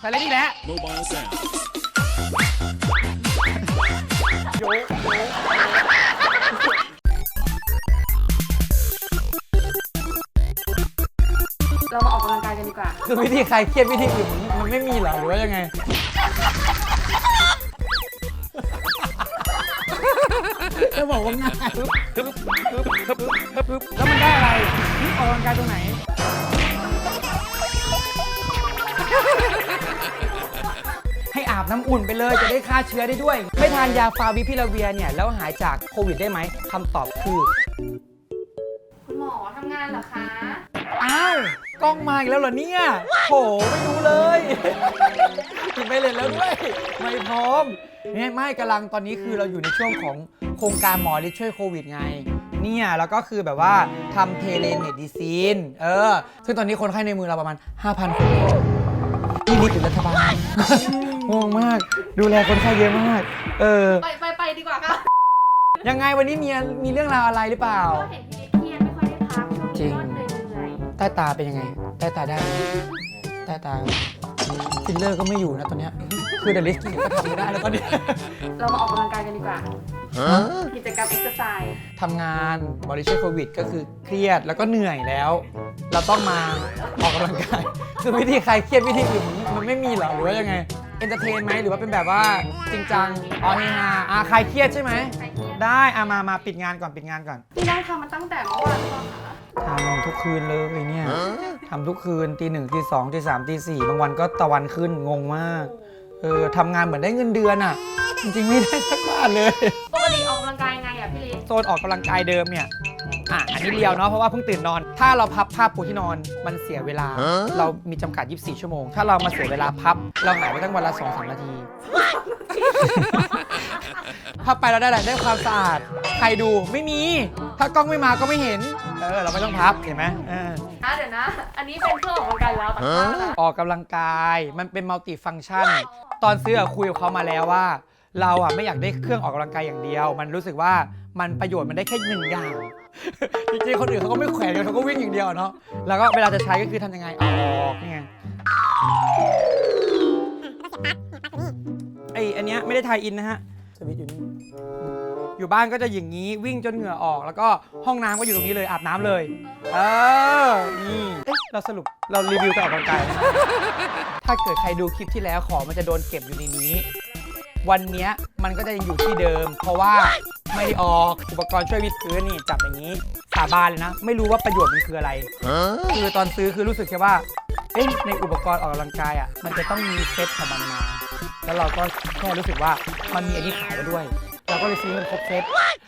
ใส่เล่นอีกแล้ว Mobile sound. โยกโยกเรามาออกกำลังกายกันดีกว่า คือวิธีใครเครียดวิธีอื่นมันไม่มีเหรอหรือว่ายังไง จะบอกว่าง่ายปึ๊บปึ๊บปึ๊บปึ๊บปึ๊บปึ๊บแล้วมันได้อะไรออกกำลังกายตรงไหน ให้อาบน้ำอุ่นไปเลยจะได้ฆ่าเชื้อได้ด้วย ไม่ทานยาฟาวิพิลาเวียเนี่ยแล้วหายจากโควิดได้ไหมคำตอบคือ คุณหมอทำงานเหรอคะ อ้าว กล้องมาอีกแล้วเหรอเนี่ยโหไม่รู้เลยปิดไปเลยแล้วด้วย ไม่พร้อมเนี่ยไม่กำลังตอนนี้คือเราอยู่ในช่วงของโครงการหมอฤทธิ์ช่วยโควิดไง เนี่ยแล้วก็คือแบบว่าทำเทเลเมดิซีน เออ ซึ่งตอนนี้คนไข้ในมือเราประมาณ 5,000 คน นี่รีบถึงรัฐบาลงงมาก ดูแลคนไข้เยอะมาก เออ ไปไปไปดีกว่าค่ะยังไงวันนี้มีมีเรื่องราวอะไรหรือเปล่า ก็เห็นพี่เครียดไม่ค่อยได้พักช่วงจรินี้งก็เหนื่อยใต้ตาเป็นยังไง ใต้ตาได้ไหมใต้ตาฟิลเลอร์ก็ไม่อยู่นะตอนเนี้ย คือเดลิสกินก็ทำไม่ได้แล้วตอนเนี้ยๆเรามาออกกำลังกายกันดีกว่า กิจกรรมเอ็กซ์ไซส์ทำงานบริช่วยโควิด ก็คือเครียดแล้วก็เหนื่อยแล้ว เราต้องมาออกกำลังกาย คือวิธีใครเครียดวิธีอื่นมันไม่มีเหรอหรือว่ายังไงเอนเตอร์เทนไหมหรือว่าเป็นแบบว่าจริงจังอ๋อเฮฮาอ่าใครเครียดใช่ไหมใครเครียดได้อามามาปิดงานก่อนปิดงานก่อนพี่นั่งทำมาตั้งแต่เมื่อวานหรือเปล่าคะทำทุกคืนเลยเนี่ยทำทุกคืนตีหนึ่งตีสองตีสามตีสี่บางวันก็ตะวันขึ้นงงมาก เออทำงานเหมือนได้เงินเดือนอะ จริงๆไม่ได้สักบาทเลย ปกติออกกำลังกายยังไงอะพี่ลิศโซนออกกำลังกายเดิมเนี่ย อะ อันนี้เรียวเนาะ เพราะว่าเพิ่งตื่นนอน ถ้าเราพับผ้าปูที่นอน มันเสียเวลา เรามีจำกัด 24 ชั่วโมง ถ้าเรามาเสียเวลาพับ เราหายไปตั้งวันละ2 3นาที พับไปเราได้อะไร ได้ความสะอาด ใครดู ไม่มี ถ้ากล้องไม่มาก็ไม่เห็น เออ เราไม่ต้องพับ เห็นไหมเอออะเดี๋ยวนะ อันนี้เป็นเครื่องออกกำลังกายแล้วแต่ว่าอะไรออกกำลังกายมันเป็นมัลติฟัง c t ชัน ตอนซื้ออะคุยกับเขามาแล้วว่า เราอะไม่อยากได้เครื่องออกกำลังกายอย่างเดียว มันรู้สึกว่ามันประโยชน์มันได้แค่หนึ่งอย่าง จริงๆคนอื่นเขาก็ไม่แขวนกันเขาก็วิ่งอย่างเดียวเนาะแล้วก็เวลาจะใช้ก็คือทำยังไงเอาออกนี่ไงไออันเนี้ยไม่ได้ทายอินนะฮะสวิตช์อยู่นี่ อยู่บ้านก็จะอย่างนี้วิ่งจนเหงื่อออก แล้วก็ห้องน้ำก็อยู่ตรงนี้เลยอาบน้ำเลยเออนี่เอ๊ะเราสรุปเรารีวิวการออกกำลังกายนะ ถ้าเกิดใครดูคลิปที่แล้วของมันจะโดนเก็บอยู่ในนี้ วันเนี้ยมันก็จะยังอยู่ที่เดิม เพราะว่าไม่ได้ออกอุปกรณ์ช่วยวิดพื้นนี่จับอย่างนี้สาบานเลยนะ ไม่รู้ว่าประโยชน์มันคืออะไร คือตอนซื้อคือรู้สึกแค่ว่า เอ๊ะในอุปกรณ์ออกกำลังกายอะ มันจะต้องมีเซ็ตของมันมา แล้วเราก็แค่รู้สึกว่ามันมีอันนี้ขายมาด้วยเรา ก็เลยซื้อมันครบเซ็ต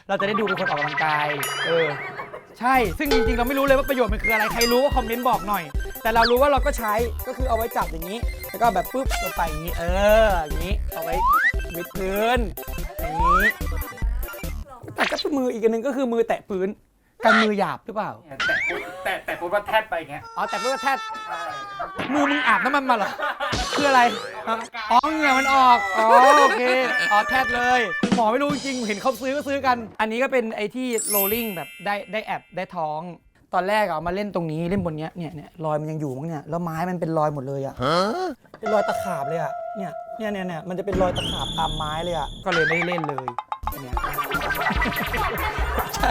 เราจะได้ดูเป็นคนออกกำลังกาย เออ ใช่ ซึ่งจริงๆ เราไม่รู้เลยว่าประโยชน์มันคืออะไร ใครรู้ก็คอมเมนต์บอกหน่อย แต่เรารู้ว่าเราก็ใช้ ก็คือเอาไว้จับอย่างนี้ แล้วก็แบบปุ๊บลงไปอย่างนี้ เออ อย่างนี้ เอาไว้วิดพื้น อย่างนี้ แต่ก็มืออีกอันหนึงก็คือมือแตะพื้น กันมือหยาบหรือเปล่า แต่ แต่แต่ปุ๊บว่าแทบไปอย่างเงี้ยอ๋อแต่เพื่อแทบมือมึงอาบน้ำมันมาเหรอคืออะไรอ๋อเหงื่อมันออกอ๋อโอเคอ๋อแทบเลย หมอไม่รู้จริงๆเห็นเขาซื้อก็ซื้อกัน อันนี้ก็เป็นไอ้ที่โรลลิ่งแบบได้ได้แอบได้ท้อง ตอนแรกอะเอามาเล่นตรงนี้เล่นบนเนี้ยเนี่ยเนี่ยรอยมันยังอยู่มั้งเนี่ยแล้วไม้มันเป็นรอยหมดเลยอะเป็นรอยตะขาบเลยอะเนี่ยเนี่ยเนี่ยเนี่ยมันจะเป็นรอยตะขาบตามไม้เลยอะก็เลยไม่ได้เล่นเลยอันเนี่ยใช่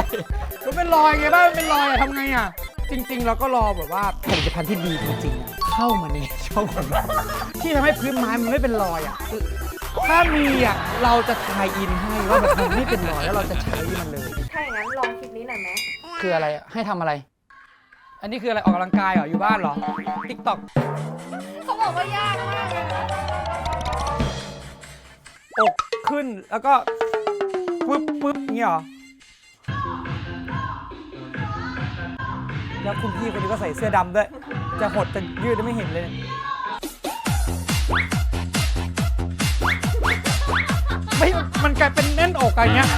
มันเป็นรอยไงบ้างมันเป็นรอยอะทำไงอะ จริง ๆ เราก็รอแบบว่าผลิตภัณฑ์ที่ดีจริงๆอะเข้ามาในช่องของเราที่ทำให้พื้นไม้มันไม่เป็นรอยอะคือถ้ามีอะเราจะทายอินให้ว่าแบบมันไม่เป็นรอยแล้วเราจะใช้มันเลย ถ้าอย่างนั้นลองคลิปนี้หน่อยไหมคืออะไรอะให้ทำอะไร อันนี้คืออะไรออกกำลังกายเหรออยู่บ้านเหรอติ๊กต็อกเขาบอกว่ายากมากเลยนะอกขึ้นแล้วก็ปึ๊บปึ๊บอย่างเงี้ยเหรอ แล้วคุณพี่คนนี้ก็ใส่เสื้อดำด้วย จะหดจะยืดไม่เห็นเลยเนี่ยไม่มันกลายเป็นแน่นอกอะไรเงี้ย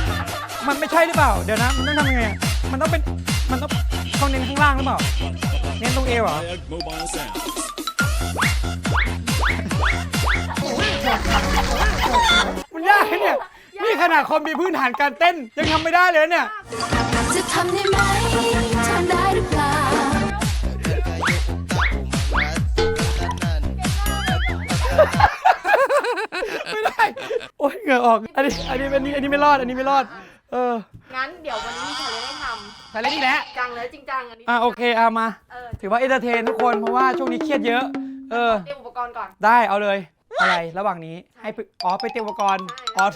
มันไม่ใช่หรือเปล่า เดี๋ยวนะ มันต้องทำยังไงอะมันต้องเป็น มันต้องเขาเน้นข้างล่างหรือเปล่า เน้นตรงเอวเหรอ Ag Mobile sound. มันยากนะเนี่ย นี่ขนาดคนมีพื้นฐานการเต้นยังทำไม่ได้เลยเนี่ย จะทำได้ไหมทำได้ ไม่ได้ โอ้ยเหงื่อออก อันนี้ อันนี้อันนี้อันนี้ไม่รอด อันนี้ไม่รอด เอองั้นเดี๋ยววันนี้มีเลนจ์ให้ททำเล่นอีกแล้วจังแล้วจริงจังอันนี้อะโอเคเอามา เออถือว่าเอนเตอร์เทนทุกคน เพราะว่าช่วงนี้เครียดเยอะ เออ เตรียมอุปกรณ์ก่อน ได้ เอาเลย อะไร ระหว่างนี้ ให้ไอ๋อ ไปเตรียมอุปกรณ์ออส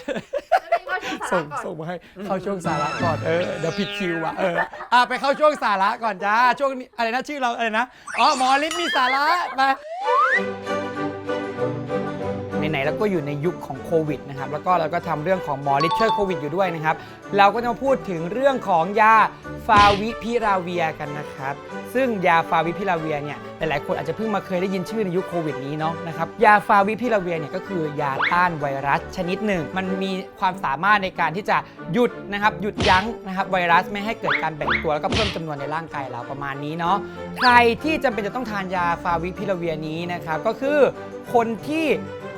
ส่งส่งมาให้เข้าช่วงสาระก่อนเออเดี๋ยวผิดคิวอะเอออะไปเข้าช่วงสาระก่อนจ้าช่วงนี้อะไรนะชื่อเราอะไรนะอ๋อหมอลิศมีสาระมา ไหนๆแล้วก็อยู่ในยุคของโควิดนะครับแล้วก็เราก็ทำเรื่องของหมอลิศช่วยโควิดอยู่ด้วยนะครับ เราก็จะมาพูดถึงเรื่องของยาฟาวิพิราเวียกันนะครับ ซึ่งยาฟาวิพิราเวียเนี่ยหลายๆคนอาจจะเพิ่งมาเคยได้ยินชื่อในยุคโควิดนี้เนาะนะครับยาฟาวิพิราเวียเนี่ยก็คือยาต้านไวรัสชนิดหนึ่ง มันมีความสามารถในการที่จะหยุดนะครับหยุดยั้งนะครับไวรัสไม่ให้เกิดการแบ่งตัวแล้วก็เพิ่มจำนวนในร่างกายเราประมาณนี้เนาะใครที่จำเป็นจะต้องทานยาฟาวิพิราเวียนี้นะครับก็คือคนที่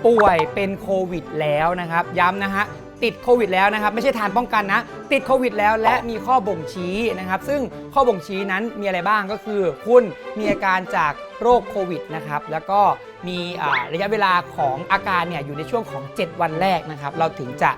ป่วยเป็นโควิดแล้วนะครับ ย้ำนะฮะติดโควิดแล้วนะครับ ไม่ใช่ทานป้องกันนะ ติดโควิดแล้วและมีข้อบ่งชี้นะครับ ซึ่งข้อบ่งชี้นั้นมีอะไรบ้างก็คือ คุณมีอาการจากโรคโควิดนะครับ แล้วก็มีอ่าระยะเวลาของอาการเนี่ยอยู่ในช่วงของ 7 วันแรกนะครับ เราถึงจะ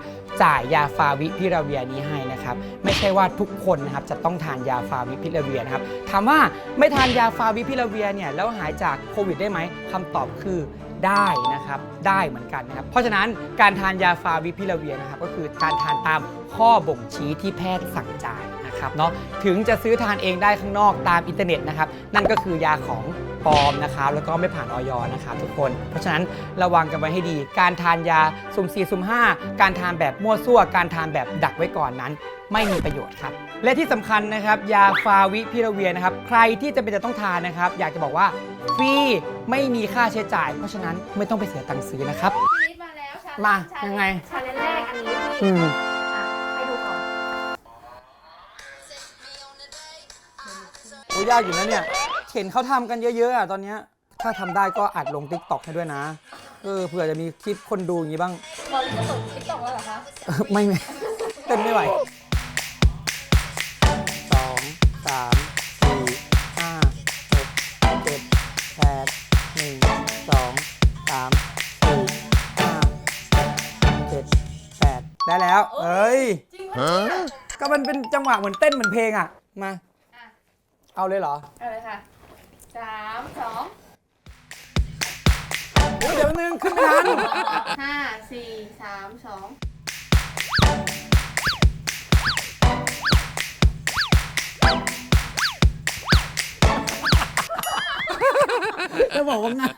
จ่ายยาฟาวิพิราเวียนี้ให้นะครับ ไม่ใช่ว่าทุกคนนะครับจะต้องทานยาฟาวิพิราเวียนะครับถามว่าไม่ทานยาฟาวิพิราเวียเนี่ยแล้วหายจากโควิดได้ไหมคำตอบคือ ได้นะครับได้เหมือนกันนะครับเพราะฉะนั้นการทานยาฟาวิพิลาเวียนะครับก็คือการทานตามข้อบ่งชี้ที่แพทย์สั่งจ่ายนะครับเนาะถึงจะซื้อทานเองได้ข้างนอกตามอินเทอร์เน็ตนะครับนั่นก็คือยาของปลอมนะครับแล้วก็ไม่ผ่านออยนะครับทุกคน เพราะฉะนั้นระวังกันไว้ให้ดี การทานยาสุ่ม4สุ่ม5 การทานแบบมั่วซั่ว การทานแบบดักไว้ก่อนนั้น ไม่มีประโยชน์ครับ และที่สำคัญนะครับ ยาฟาวิพิราเวียนะครับ ใครที่จะเป็นจะต้องทานนะครับ อยากจะบอกว่า ฟรี ไม่มีค่าใช้จ่าย เพราะฉะนั้นไม่ต้องไปเสียตังค์ซื้อนะครับทีนี้มาแล้วชาเลนจ์มาชาเลนจ์ยังไง ชาเลนจ์แรกอันนี้อืที่ม อะให้ดูก่อนโอ้ยากอยู่นะเนี่ย เห็นเขาทำกันเยอะๆอะตอนเนี้ยถ้าทำได้ก็อัดลง t ิ k t o k ให้ด้วยนะ เออเผื่อจะมีคลิปคนดูอย่างนี้บ้าง บอลจะตกติ๊กต็อกแล้วเหรอคะ ไม่ไม่เต้นไม่ไหว แล้วเอ้ยจริงปะเนี่ยก็มันเป็นจังหวะเหมือนเต้นเหมือนเพลงอะ มา อะเอาเลยเหรอเอาเลยค่ะสามสองโอ้ยเดี๋ยวนึงขึ้นไม่ทันห้าสี่สามสอง จะบอกว่าง่าย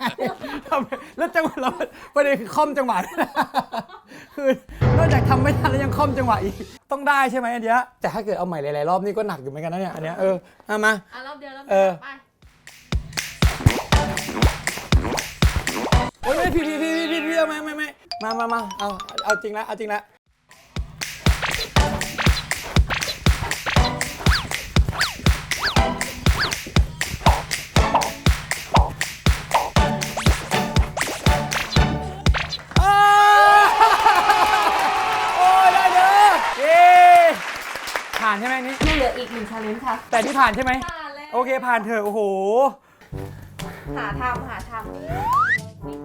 ทำไมแล้วจังหวะเราประเด็นคือค่อมจังหวะด้วยนะคือนอกจากทำไม่ทันแล้วยังค่อมจังหวะอีก ต้องได้ใช่ไหมอันเนี้ยแต่ถ้าเกิดเอาใหม่หลายๆรอบนี่ก็หนักอยู่เหมือนกันนะเนี่ยอันเนี้ยเออเอามา อะรอบเดียวรอบเอเดียอวไปโอ้ยไม่พี่พี่พี่พี่พี่เอาไม่ไม่ไม่มามามาเอาเอาจริงละเอาจริงละาเลนจ์ค่ะ แต่ที่ผ่านใช่ไหม ผ่านแล้ว โอเคผ่านเถอะโอ้โห หาทำหาท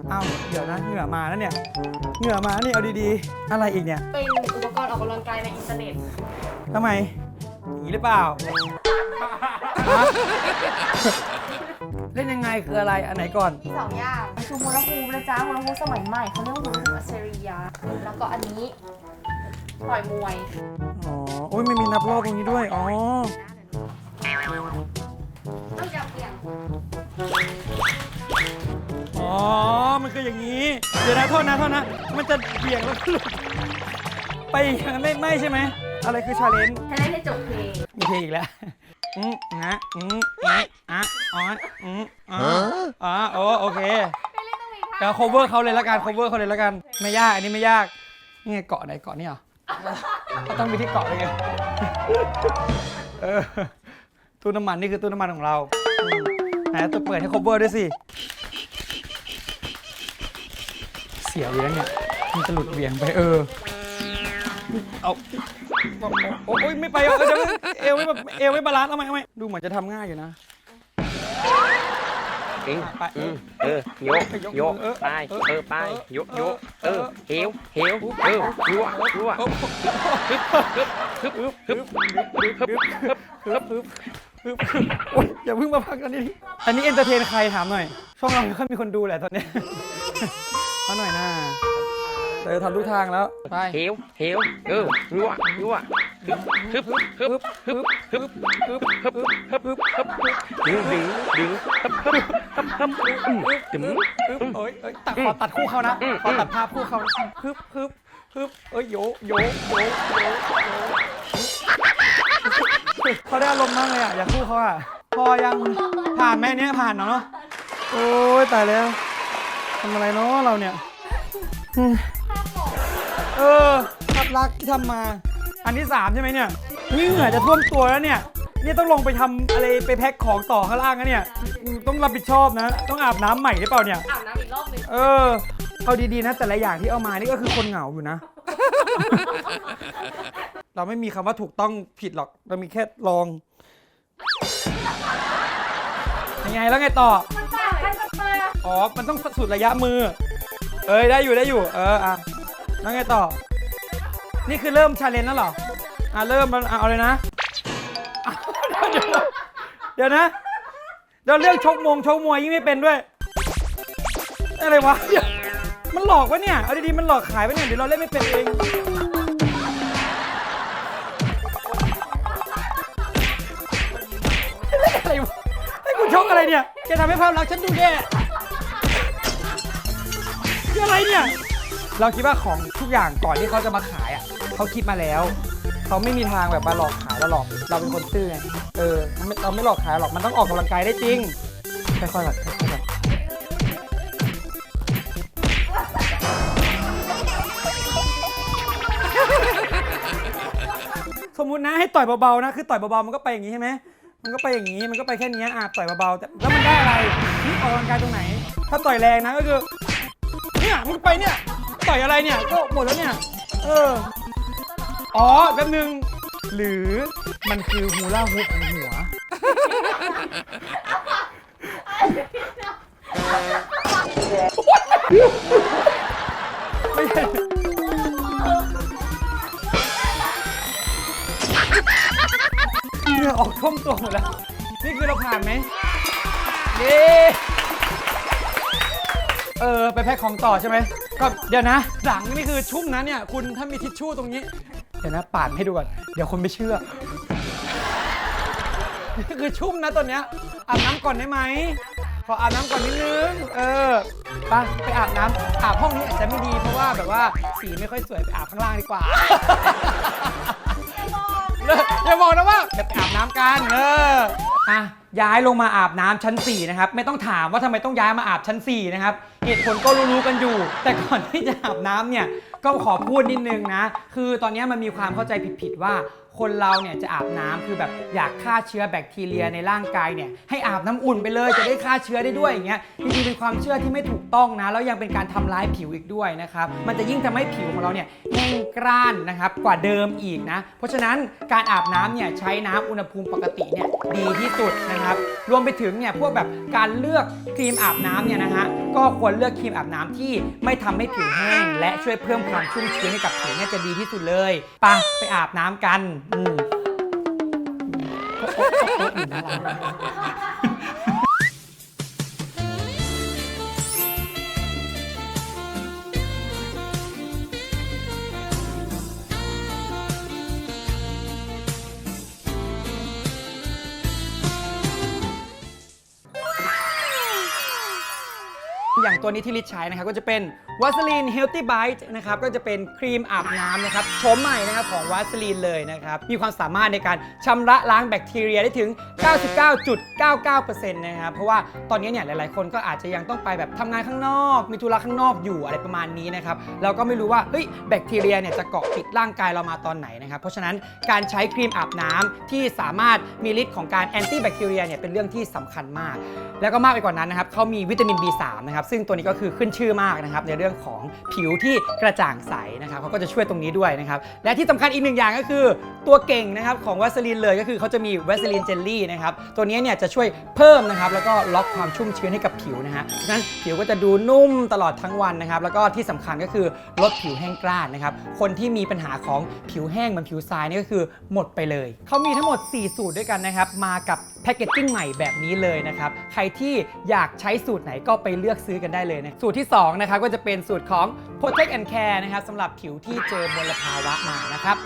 เอ้าเดี๋ยวนะ เหงื่อมาแล้วเนี่ย เหงื่อมานี่เอาดีๆ อะไรอีกเนี่ยำเป็นอุปกรณ์ออกกำลังกายในอินเทอร์เน็ต ทำไมอย่างนี้หรือเปล่าฮะเล่นยังไงคืออะไร อันไหนก่อน มีสองอย่างมันคือโฮลาฮูปนะจ๊ะโฮลาฮูปสมัยใหม่เขาเรียกว่าโฮลาฮูปอัจฉริยะแล้วก็อันนี้ปล่อยมวย อ๋อ โอ้ยไม่มีนับรอบตรงนี้ด้วย อ๋อ ต้องจับเปลี่ยนอ๋อ มันคืออย่างนี้ เดี๋ยวนะโทษนะโทษนะ มันจะเบี่ยงแล้วก็หลุดไปอย่างนั้นไม่ไม่ใช่ไหม อะไรคือชาเลนจ์ให้เล่นให้จบเพลงมีเพลงอีกแล้ว อืมนะอืมอะอะอ๋ออืมอ๋ออ๋อโอ้โอเคให้เล่นต้องมีท่า เดี๋ยว cover เขาเลยละกัน cover เขาเลยละกัน ไม่ยาก อันนี้ไม่ยาก นี่ไงเกาะไหนเกาะนี่เหรอ เขาต้องมีที่เกาะเลยไงเออตู้น้ำมันนี่คือตู้น้ำมันของเราอืมไหนตัวเปิดให้ cover ด้วยสิ เสียวอยู่แล้วเนี่ยมันจะหลุดเบียงไปเออ เอาโอ้โอ้ยไม่ไปอะเดี๋ยวเอวไม่แบบเอวไม่บาลานซ์เอาไหมเอาไหมดูเหมือนจะทำง่ายอยู่นะ เองไปอืมเออโยกไปยกโยกเออไปเออเออไปเออโยกโยกเอเอออเหวเหวเออยั่วยั่วฮึบฮึบฮึบฮึบฮึบฮึบฮึบปึ๊บโอ๊ยอย่าเพิ่งมาพักกันนี่อันนี้เอนเตอร์เทนใครถามหน่อย ช่องเราไม่ค่อยมีคนดูแหละตอนเนี้ยมาหน่อยนะเออทำทุกทางแล้ว ไป เหวเหวเออยั่วยั่ว ฮึบฮึบฮึบฮึบฮึบฮึบฮึบฮึบฮึบดึงดึงดึงฮึบฮึบฮึบฮึบดึงเอ้ยเอ้ยตัดขอตัดคู่เขานะขอตัดภาพคู่เขาฮึบฮึบฮึบเอ้ยโยโยโยโยเขาได้อารมณ์มากเลยอะอยากคู่เขาอะพอยังผ่านไหมเนี้ยผ่านเนาะโอ้ยตายแล้วทำอะไรเนาะเราเนี่ยเออภาพลักษณ์ที่ทำมา อันที่สามใช่ไหมเนี่ยนี่เหงื่อจะท่วมตัวแล้วเนี่ยนี่ต้องลงไปทำอะไรไปแพ็คของต่อข้างล่างนะเนี่ยอืมต้องรับผิดชอบนะ ต้องอาบน้ำใหม่หรือเปล่าเนี่ย อาบน้ำอีกรอบหนึงเออเอาดีๆนะ แต่ละอย่างที่เอามานี่ก็คือคนเหงาอยู่นะ เราไม่มีคำว่าถูกต้องผิดหรอก เรามีแค่ลอง ยังไงแล้วไงต่อมันต่างกันทำไมอะอ๋อ มันต้องสุดระยะมือ เอ้ยได้อยู่ได้อยู่ เอออะแล้วไงต่อ นี่คือเริ่มชาเลนจ์แล้วเหรอ อะเริ่มมันอะเอาเลยนะ เดี๋ยวนะเดี๋ยวเรื่องชกมงชกมวยยิ่งไม่เป็นด้วย อะไรวะ มันหลอกวะเนี่ย เอาดีๆ มันหลอกขายวะเนี่ยเดี๋ยวเราเล่นไม่เป็นเองเล่นอะไรวะให้กูชกอะไรเนี่ยแกทำให้ภาพลักษณ์ฉันดูแย่คืออะไรเนี่ย เราคิดว่าของทุกอย่างก่อนที่เขาจะมาขายอะเขาคิดมาแล้ว เขาไม่มีทางแบบมาหลอกขายเราหรอก เราเป็นคนซื่อไงเออเราไม่หลอกขายหรอกมันต้องออกกำลังกายได้จริงค่อยๆแบบค่อยๆแบบสมมุตินะให้ต่อยเบาๆนะคือต่อยเบาๆมันก็ไปอย่างนี้ใช่ไหมมันก็ไปอย่างนี้มันก็ไปแค่นี้อะต่อยเบาๆแต่แล้วมันได้อะไรนี่ออกกำลังกายตรงไหน ถ้าต่อยแรงนะก็คือเนี่ยมึงไปเนี่ย ต่อยอะไรเนี่ย ก็หมดแล้วเนี่ย เออ อ๋อแป๊บนึง หรือมันคือฮูล่าฮูปของหัว เหงื่อออกท่วมตัวหมดแล้ว นี่คือเราผ่านไหมเย้ เออไปแพ็คของต่อใช่ไหมก็เดี๋ยวนะหลังนี่คือชุ่มนะเนี่ยคุณถ้ามีทิชชู่ตรงนี้ เดี๋ยวนะปาดให้ดูก่อนเดี๋ยวคนไม่เชื่อนี่คือชุ่มนะตัวเนี้ยอาบน้ำก่อนได้ไหมขออาบน้ำก่อนนิดนึงเออไปไปอาบน้ำอาบห้องนี้อาจจะไม่ดีเพราะว่าแบบว่าสีไม่ค่อยสวยไปอาบข้างล่างดีกว่า อย่าบอกนะว่าเดี๋ยวไปอาบน้ำกันเอออะย้ายลงมาอาบน้ำชั้น 4 นะครับ ไม่ต้องถามว่าทำไมต้องย้ายมาอาบชั้น 4 นะครับ ตุผลก็รู้ๆกันอยู่ แต่ก่อนที่จะอาบน้ำเนี่ยก็ขอพูดนิดนึงนะ คือตอนนี้มันมีความเข้าใจผิดๆว่าคนเราเนี่ยจะอาบน้ำคือแบบอยากฆ่าเชื้อแบคทีเรียในร่างกายเนี่ยให้อาบน้ำอุ่นไปเลยจะได้ฆ่าเชื้อได้ด้วยอย่างเงี้ยจริงๆเป็นความเชื่อที่ไม่ถูกต้องนะ แล้วยังเป็นการทำร้ายผิวอีกด้วยนะครับมันจะยิ่งทำให้ผิวของเราเนี่ยแห้งกร้านนะครับกว่าเดิมอีกนะ เพราะฉะนั้นการอาบน้ำเนี่ยใช้น้ำอุณหภูมิปกติเนี่ย ดีที่สุดนะครับ รวมไปถึงเนี่ยพวกแบบการเลือกครีมอาบน้ำเนี่ยนะฮะก็ควรเลือกครีมอาบน้ำที่ไม่ทำให้ผิวแห้ง และช่วยเพิ่มความชุ่มชื้นให้กับผิวเนี่ยจะดีที่สุดเลยไปะไปอาบน้ำกันอืม อย่างตัวนี้ที่ลิชใช้นะครับก็จะเป็นวาสลีนเฮลตี้ไบต์นะครับก็จะเป็นครีมอาบน้ำนะครับโฉมใหม่นะครับของวาสลีนเลยนะครับ มีความสามารถในการชำระล้างแบคทีเรียได้ถึง 99.99%นะครับเพราะว่าตอนนี้เนี่ยหลาย ๆ คนก็อาจจะยังต้องไปแบบทำงานข้างนอก มีธุระข้างนอกอยู่อะไรประมาณนี้นะครับเราก็ไม่รู้ว่าเฮ้ยแบคทีเรียเนี่ยจะเกาะติดร่างกายเรามาตอนไหนนะครับเพราะฉะนั้นการใช้ครีมอาบน้ำที่สามารถมีฤทธิ์ของการแอนตี้แบคทีเรียเนี่ยเป็นเรื่องที่สำคัญมาก แล้วก็มากไปกว่านั้นนะครับเขามีวิตามิน B3 นะครับซึ่งตัวนี้ก็คือขึ้นชื่อมากนะครับในเรื่องของผิวที่กระจ่างใสนะครับเขาก็จะช่วยตรงนี้ด้วยนะครับและที่สำคัญอีกหนึ่งอย่างก็คือตัวเก่งนะครับของวัสลินเลยก็คือเขาจะมีวัสลินเจลลี่นะครับตัวนี้เนี่ยจะช่วยเพิ่มนะครับแล้วก็ล็อกความชุ่มชื้นให้กับผิวนะฮะฉะนั้นผิวก็จะดูนุ่มตลอดทั้งวันนะครับแล้วก็ที่สำคัญก็คือลดผิวแห้งกร้านนะครับคนที่มีปัญหาของผิวแห้งเหมือนผิวทรายนี่ก็คือหมดไปเลย เขามีทั้งหมด 4 สูตรด้วยกันนะครับมากับแพคเกจจิ้งใหม่แบบนี้เลยนะครับ ใครที่อยากใช้สูตรไหนก็ไปเลือกซื้อกันได้เลยนะ สูตรที่ 2 นะครับ ก็จะเป็นสูตรของ Protect and Care นะครับสำหรับผิวที่เจอมลภาวะมานะครับ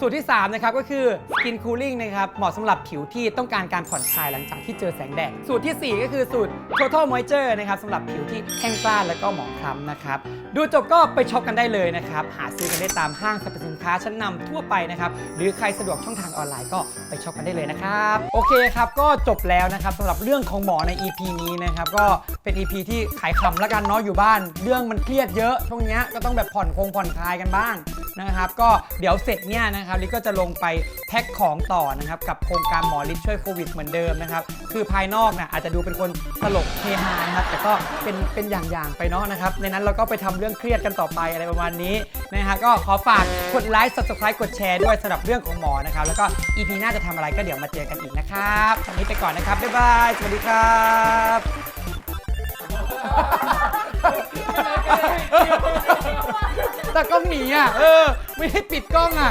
สูตรที่ 3 นะครับ ก็คือ Skin Cooling นะครับ เหมาะสำหรับผิวที่ต้องการการผ่อนคลายหลังจากที่เจอแสงแดด สูตรทีสี่ 4 ก็คือสูตร Total Moisture นะครับสำหรับผิวที่แห้งกร้านและก็หมองคล้ำนะครับ ดูจบก็ไปช็อปกันได้เลยนะครับ หาซื้อกันได้ตามห้างสรรพสินค้าชั้นนำทั่วไปนะครับ หรือใครสะดวกช่องทางออนไลน์ก็ไปช็อปกันได้เลยนะครับ โอเคครับ ก็จบแล้วนะครับสำหรับเรื่องของหมอใน EP นี้นะครับก็เป็น EP ที่ขายขำล้วกันเนาะอยู่บ้าน เรื่องมันเครียดเยอะช่วงเนี้ยก็ต้องแบบผ่อนคงผ่อนคลายกันบ้าง นะครับ ก็เดี๋ยวเสร็จเนี่ยนะครับลิศก็จะลงไปแพ็คของต่อนะครับกับโครงการหมอลิศช่วยโควิดเหมือนเดิมนะครับคือภายนอกนะอาจจะดูเป็นคนตลกเฮฮานะครับแต่ก็เป็นเป็นอย่างๆไปเนาะนะครับในนั้นเราก็ไปทำเรื่องเครียดกันต่อไปอะไรประมาณนี้นะฮะก็ขอฝากกดไลค์ subscribe กดแชร์ด้วยสำหรับเรื่องของหมอนะครับแล้วก็ EP หน้าจะทำอะไรก็เดี๋ยวมาเจอกันอีกนะครับวันนี้ไปก่อนนะครับบ๊ายบายสวัสดีครับ ตากล้องหนีอะ เออ ไม่ให้ปิดกล้องอะ